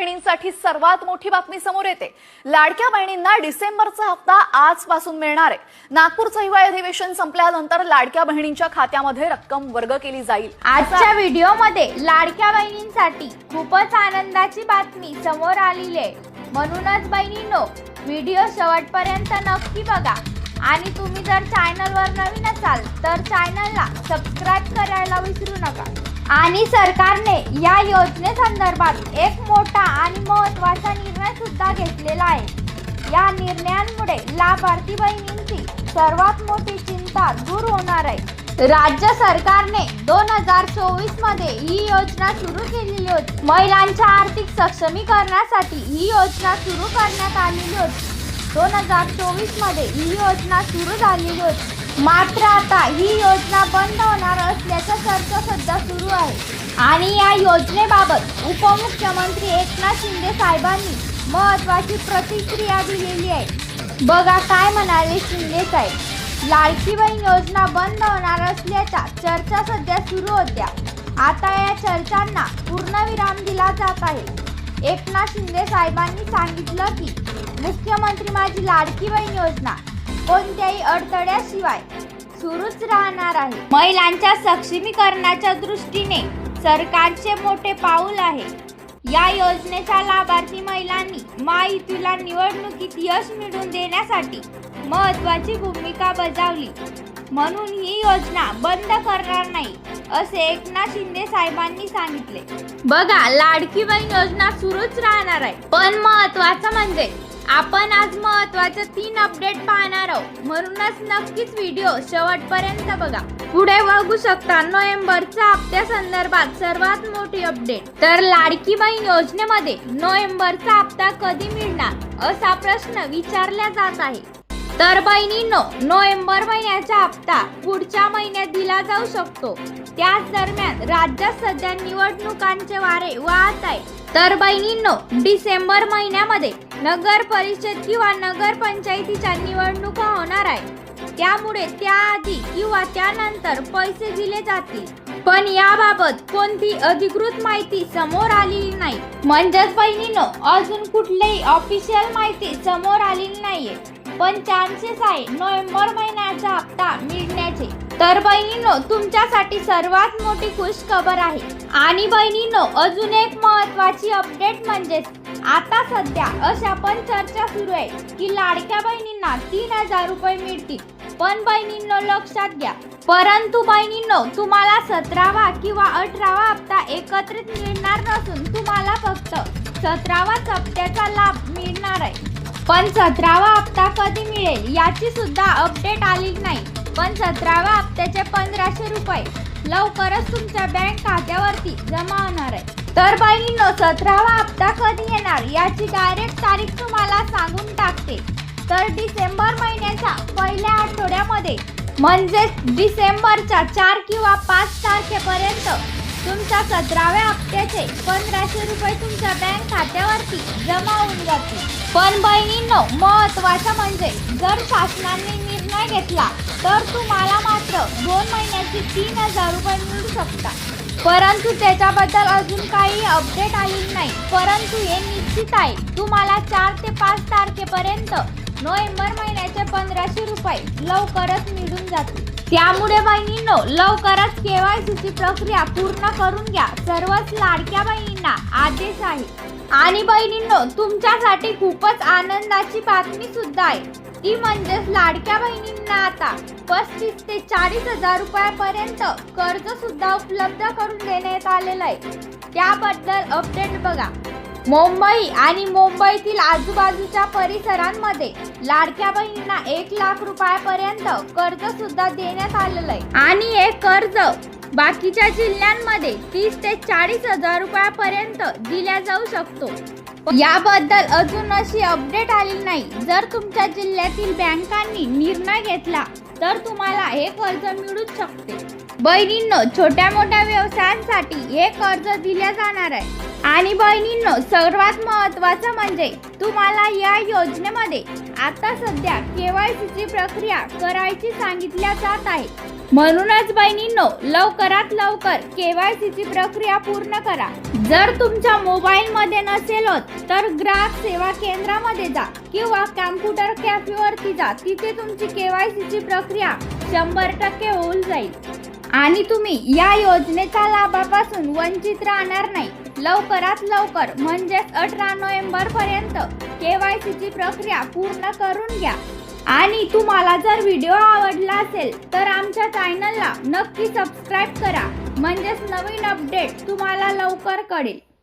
बहिणींसाठी सर्वात मोठी बातमी समोर येते. लाडक्या बहिणींना डिसेंबरचा हप्ता आजपासून मिळणार आहे. नागपूरचं हिवाळी अधिवेशन संपल्यानंतर लाडक्या बहिणींच्या खात्यामध्ये रक्कम वर्ग केली जाईल. आजच्या व्हिडिओमध्ये लाडक्या बहिणींसाठी खूपच आनंदाची बातमी समोर आलेली आहे. म्हणूनच बहिणींनो व्हिडिओ शेवटपर्यंत नक्की बघा. आणि तुम्ही जर चॅनलवर नवीन असाल तर चॅनलला सबस्क्राईब करायला विसरू नका. आणि सरकारने या योजनेसंदर्भात एक मोठा आणि महत्त्वाचा निर्णय सुद्धा घेतलेला आहे. या निर्णयांमुळे लाभार्थी बहिणींची सर्वात मोठी चिंता दूर होणार आहे. राज्य सरकारने दोन हजार चोवीसमध्ये ही योजना सुरू केलेली होती. महिलांच्या आर्थिक सक्षमीकरणासाठी ही योजना सुरू करण्यात आलेली होती. दोन हजार चोवीसमध्ये ही योजना सुरू झालेली होती. मात्र आता ही योजना बंद होणार असल्याचा चर्चा सध्या सुरू आहे. आणि या योजनेबाबत उपमुख्यमंत्री एकनाथ शिंदे साहेबांनी महत्वाची प्रतिक्रिया दिलेली आहे. बघा काय म्हणाले शिंदे साहेब. लाडकी बहीण योजना बंद होणार असल्याच्या चर्चा सध्या सुरू होत्या. आता या चर्चांना पूर्णविराम दिला जात आहे. एकनाथ शिंदे साहेबांनी सांगितलं की मुख्यमंत्री माझी लाडकी बहीण योजना कोणत्याही अडथळ्याशिवाय सुरूच राहणार आहे. महिलांच्या सक्षमीकरणाच्या दृष्टीने सरकारचे मोठे पाऊल आहे. या योजनेच्या लाभार्थी महिलांनी महायुतीला निवडणुकीत यश मिळवून देण्यासाठी महत्वाची भूमिका बजावली. म्हणून ही योजना बंद करणार नाही असे एकनाथ शिंदे साहेबांनी सांगितले. बघा लाडकी बहीण योजना सुरूच राहणार आहे. पण महत्वाचं म्हणजे आपण आज महत्त्वाचे तीन अपडेट पाहणार आहोत. म्हणूनच नक्कीच व्हिडिओ शेवटपर्यंत बघा. पुढे बघू शकता नोव्हेंबरच्या हप्त्या संदर्भात सर्वात मोठी अपडेट तर लाडकी बहीण योजनेमध्ये नोव्हेंबरचा हप्ता कधी मिळणार? असा प्रश्न विचारला जात आहे. तर बहिणींनो नोव्हेंबर महिन्याचा हप्ता पुढच्या महिन्यात दिला जाऊ शकतो. त्याच दरम्यान राज्यात सध्या निवडणुकांचे वारे वाहत आहे तर बहिणींनो डिसेंबर महिन्यामध्ये नगर परिषद किंवा नगर पंचायतीच्या निवडणुका होणार आहे त्यामुळे त्याआधी किंवा त्यानंतर पैसे दिले जातील. पण याबाबत कोणती अधिकृत माहिती समोर आलेली नाही. म्हणजेच बहिणीनो अजून कुठलीही ऑफिशियल माहिती समोर आलेली नाहीये. पण चान्सेस आहे नोव्हेंबर महिन्याचा हप्ता मिळण्याचे. तर बहिणींनो तुमच्यासाठी सर्वात मोठी खुश खबर आहे. आणि बहिणींनो अजून एक महत्वाची अपडेट म्हणजेच आता सध्या अशा पण चर्चा सुरू आहे की लाडक्या बहिणींना तीन हजार रुपये मिळतील. पण बहिणींनो लक्षात घ्या परंतु बहिणींनो तुम्हाला सतरावा किंवा अठरावा हप्ता एकत्रित मिळणार नसून तुम्हाला फक्त सतरावाच हप्त्याचा लाभ मिळणार आहे. पण सतरावा हप्ता कधी मिळेल याची सुद्धा अपडेट आली नाही. पण सतराव्या हप्त्याचे पंधराशे रुपये. लवकरच तुमच्या बँक खात्यावरती जमा होणार आहे. तर बहिणींनो सतरावा हप्ता कधी येणार याची डायरेक्ट तारीख तुम्हाला सांगून टाकते. तर डिसेंबर महिन्याच्या पहिल्या आठवड्यामध्ये म्हणजेच डिसेंबरच्या चार किंवा पाच तारखेपर्यंत तुमच्या सतराव्या हप्त्याचे पंधराशे रुपये तुमच्या बँक खात्यावरती जमा होऊन जातील. पण बहिणींनो महत्वाचं म्हणजे जर शासनाने निर्णय घेतला तर तुम्हाला मात्र दोन महिन्याची तीन हजार रुपये मिळू शकतात. परंतु त्याच्याबद्दल अजून काही अपडेट आलेली नाही. परंतु हे निश्चित आहे तुम्हाला चार ते पाच तारखेपर्यंत नोव्हेंबर महिन्याचे पंधराशे रुपये लवकरच मिळून जातील. त्यामुळे बहिणींनो लवकरच केवायसीची प्रक्रिया पूर्ण करून घ्या. सर्वच लाडक्या बहिणींना आदेश आहे. आणि बहिणींनो तुमच्यासाठी खूपच आनंदाची बातमी सुद्धा आहे. ती म्हणजेच लाडक्या बहिणींना आता पस्तीस ते चाळीस हजार रुपयापर्यंत कर्ज सुद्धा उपलब्ध करून देण्यात आलेलं आहे. त्याबद्दल अपडेट बघा. मुंबई आणि मुंबईतील आजूबाजूच्या परिसरांमध्ये लाडक्या बहिणींना एक लाख रुपयापर्यंत कर्ज सुद्धा देण्यात आलेलं आहे. आणि हे कर्ज बाकीच्या जिल्ह्यांमध्ये तीस ते चाळीस हजार रुपयापर्यंत दिल्या जाऊ शकतो. याबद्दल अजून अशी अपडेट आलेली नाही. जर तुमच्या जिल्ह्यातील बँकांनी निर्णय घेतला तर तुम्हाला हे कर्ज मिळूच शकते. बहिणींनो छोट्या मोठ्या व्यवसायांसाठी हे कर्ज दिले जाणार आहे. आणि बहिणींनो सर्वात महत्वाचं म्हणजे तुम्हाला या योजनेमध्ये आता सध्या केवायसीची प्रक्रिया करायची सांगितल्या जात आहे. म्हणूनच बहिणींनो लवकरात लवकर केवायसीची प्रक्रिया पूर्ण करा. जर तुमच्या मोबाईल मध्ये नसेल होत तर ग्राहक सेवा केंद्रामध्ये जा किंवा कॅम्प्युटर कॅफेवरती जा. तिथे तुमची केवायसीची प्रक्रिया शंभर टक्के होऊन जाईल. आणि तुम्ही या योजनेच्या लाभापासून वंचित राहणार नाही. लवकरात लवकर म्हणजेच अठरा नोव्हेंबर पर्यंत केवायसीची प्रक्रिया पूर्ण करून घ्या. आणि तुम्हाला जर व्हिडिओ आवडला असेल तर आमच्या चॅनलला नक्की सबस्क्राईब करा. म्हणजेच नवीन अपडेट तुम्हाला लवकर कळेल.